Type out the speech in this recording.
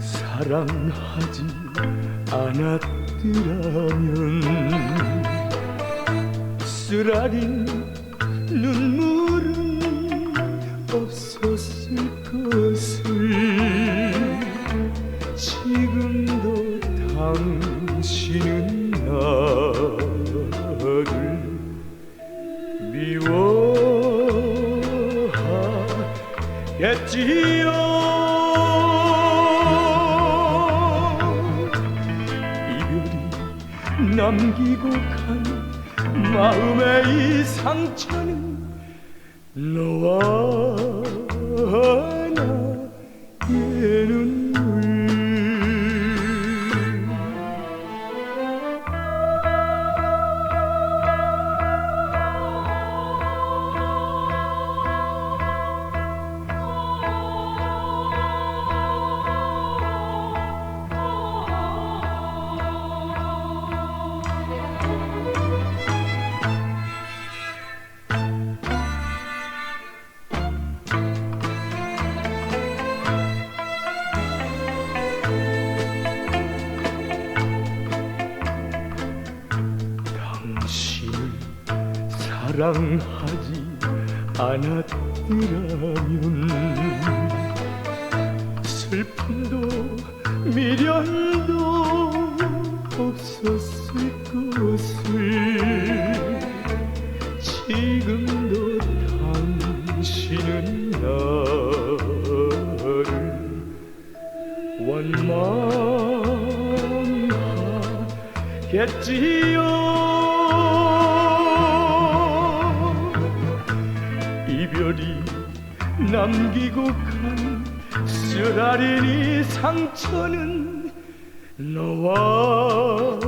사랑하지 않았더라면 쓰라린 눈물은 없었을 것을 지금도 당신은 나를 미워하겠지요 남기고 간 마음의 이 상처는 너와 나 사랑하지 않았더라면 슬픔도 미련도 없었을 것을 지금도 당신은 나를 원망하겠지요 이별이 남기고 간 쓰라린 이 상처는 너와